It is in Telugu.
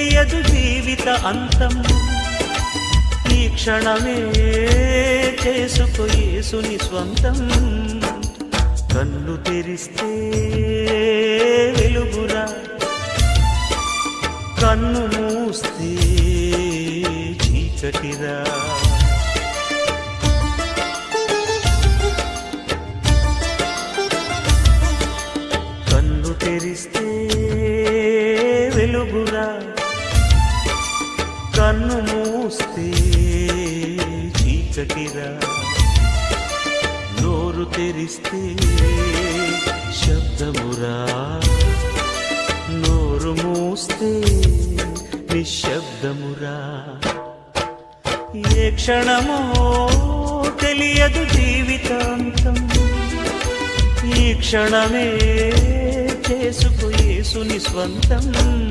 తెలియదు జీవిత అంతం. ఈ క్షణమే చేసుకో యేసుని స్వంతం. కన్ను తెరిస్తే వెలుగురా. కన్ను మూస్తే చీకటిరా కన్ను తెరిస్తే వెలుగురా. కన్ను మూస్తే చీకటిరా. నోరు తెరిస్తే శబ్దమురా. నోరు మూస్తే నిశ్శబ్దమురా. ఏ క్షణమో తెలియదు జీవితాంతం. ఈ క్షణమే చేసుకు ఏసుని స్వంతం.